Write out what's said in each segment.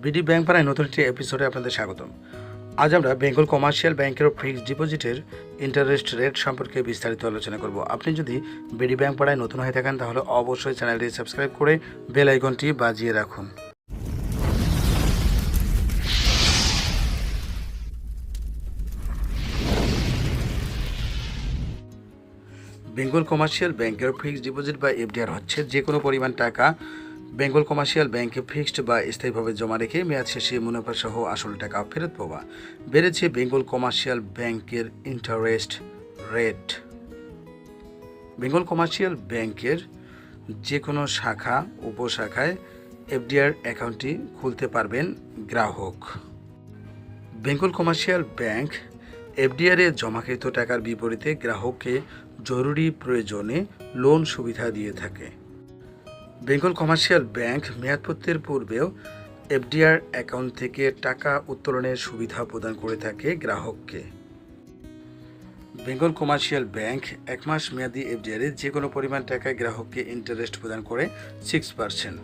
BD bank পাড়ায় নতুন একটি এপিসোডে আপনাদের স্বাগতম। আজ আমরা বেঙ্গল কমার্শিয়াল ব্যাংকের ফিক্সড ডিপোজিটের ইন্টারেস্ট রেট সম্পর্কে বিস্তারিত আলোচনা করব। আপনি যদি বিডি ব্যাংক পাড়ায় নতুন হয়ে থাকেন, তাহলে অবশ্যই চ্যানেলটি সাবস্ক্রাইব করে বেল আইকনটি বাজিয়ে রাখুন। বেঙ্গল কমার্শিয়াল ব্যাংকের ফিক্সড ডিপোজিট বা এফডিআর হচ্ছে যে কোনো পরিমাণ টাকা বেঙ্গল কমার্শিয়াল ব্যাংকে ফিক্সড বা স্থায়ীভাবে জমা রেখে মেয়াদ শেষে মুনাফা সহ আসল টাকা ফেরত পাওয়া। বেড়েছে বেঙ্গল কমার্শিয়াল ব্যাংকের ইন্টারেস্ট রেট বেঙ্গল কমার্শিয়াল ব্যাংকের যে কোনো শাখা, উপশাখায় এফডিআর অ্যাকাউন্টটি খুলতে পারবেন গ্রাহক। বেঙ্গল কমার্শিয়াল ব্যাংক এফডিআরে জমাকৃত টাকার বিপরীতে গ্রাহককে জরুরি প্রয়োজনে লোন সুবিধা দিয়ে থাকে। বেঙ্গল কমার্শিয়াল ব্যাংক মেয়াদপত্রের পূর্বেও এফডিআর অ্যাকাউন্ট থেকে টাকা উত্তোলনের সুবিধা প্রদান করে থাকে গ্রাহককে। বেঙ্গল কমার্শিয়াল ব্যাংক এক মাস মেয়াদি এফডিআরে যে কোনো পরিমাণ টাকায় গ্রাহককে ইন্টারেস্ট প্রদান করে সিক্স পার্সেন্ট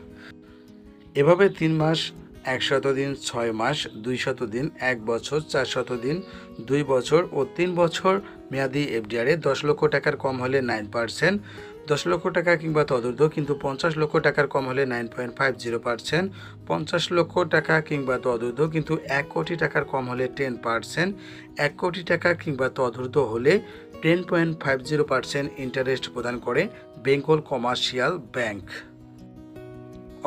এভাবে তিন মাস একশত দিন ছয় মাস, দুই শত দিন এক বছর, চার শত দিন দুই বছর ও তিন বছর মেয়াদি এফডিআরে দশ লক্ষ টাকার কম হলে নাইন পার্সেন্ট দশ লক্ষ টাকা কিংবা তদূর্ধ্ব, কিন্তু পঞ্চাশ লক্ষ টাকার কম হলে nine point five zero percent পঞ্চাশ লক্ষ টাকা কিংবা তদূর্ধ্ব, কিন্তু এক কোটি টাকার কম হলে টেন পার্সেন্ট এক কোটি টাকা কিংবা তদূর্ধ্ব হলে ten point five zero percent interest প্রদান করে বেঙ্গল কমার্শিয়াল ব্যাংক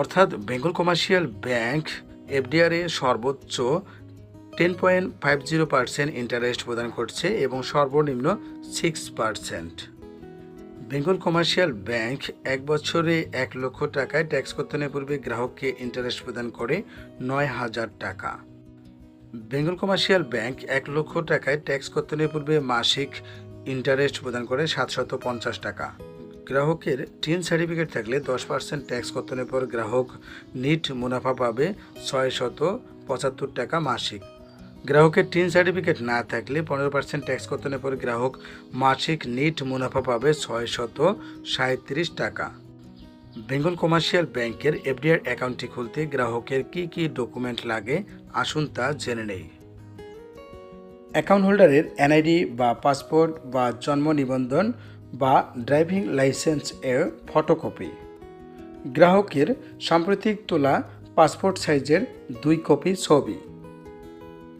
অর্থাৎ বেঙ্গল কমার্শিয়াল ব্যাংক এফডিআরে সর্বোচ্চ ten point five zero percent interest প্রদান করছে এবং সর্বনিম্ন six percent Bengal commercial bank এক বছরে এক লক্ষ টাকায় ট্যাক্স কর্তনের পূর্বে গ্রাহককে ইন্টারেস্ট প্রদান করে নয় হাজার টাকা। বেঙ্গল কমার্শিয়াল ব্যাংক এক লক্ষ টাকায় ট্যাক্স কর্তনের পূর্বে মাসিক ইন্টারেস্ট প্রদান করে সাতশত পঞ্চাশ টাকা। গ্রাহকের টিন সার্টিফিকেট থাকলে দশ পার্সেন্ট ট্যাক্স কর্তনের পর গ্রাহক নিট মুনাফা পাবে ছয় শত পঁচাত্তর টাকা মাসিক। গ্রাহকের টিন সার্টিফিকেট না থাকলে পনেরো পার্সেন্ট ট্যাক্স কর্তনের পর গ্রাহক মাসিক নিট মুনাফা পাবে ছয় শত সাঁত্রিশ টাকা। বেঙ্গল কমার্শিয়াল ব্যাংকের এফডিআর অ্যাকাউন্টটি খুলতে গ্রাহকের কি কি ডকুমেন্ট লাগে আসুন তা জেনে নেই। অ্যাকাউন্ট হোল্ডারের এনআইডি বা পাসপোর্ট বা জন্ম নিবন্ধন বা ড্রাইভিং লাইসেন্স এর ফটোকপি। গ্রাহকের সাম্প্রতিক তোলা পাসপোর্ট সাইজের দুই কপি ছবি।